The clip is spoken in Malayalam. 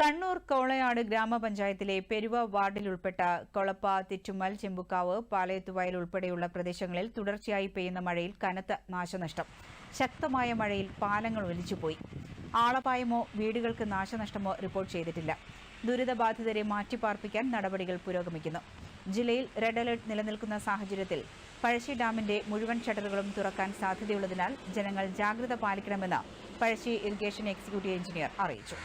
കണ്ണൂർ കോളയാട് ഗ്രാമപഞ്ചായത്തിലെ പെരുവ വാർഡിൽ ഉൾപ്പെട്ട കൊളപ്പ തിറ്റുമൽ ചെമ്പുക്കാവ് പാലയത്തുവയൽ ഉൾപ്പെടെയുള്ള പ്രദേശങ്ങളിൽ തുടർച്ചയായി പെയ്യുന്ന മഴയിൽ കനത്ത നാശനഷ്ടം. ശക്തമായ മഴയിൽ പാലങ്ങൾ ഒലിച്ചുപോയി. ആളപായമോ വീടുകൾക്ക് നാശനഷ്ടമോ റിപ്പോർട്ട് ചെയ്തിട്ടില്ല. ദുരിതബാധിതരെ മാറ്റിപ്പാർപ്പിക്കാൻ നടപടികൾ പുരോഗമിക്കുന്നു. ജില്ലയിൽ റെഡ് അലർട്ട് നിലനിൽക്കുന്ന സാഹചര്യത്തിൽ പഴശ്ശി ഡാമിന്റെ മുഴുവൻ ഷട്ടറുകളും തുറക്കാൻ സാധ്യതയുള്ളതിനാൽ ജനങ്ങൾ ജാഗ്രത പാലിക്കണമെന്ന് പഴശ്ശി ഇറിഗേഷൻ എക്സിക്യൂട്ടീവ് എഞ്ചിനീയർ അറിയിച്ചു.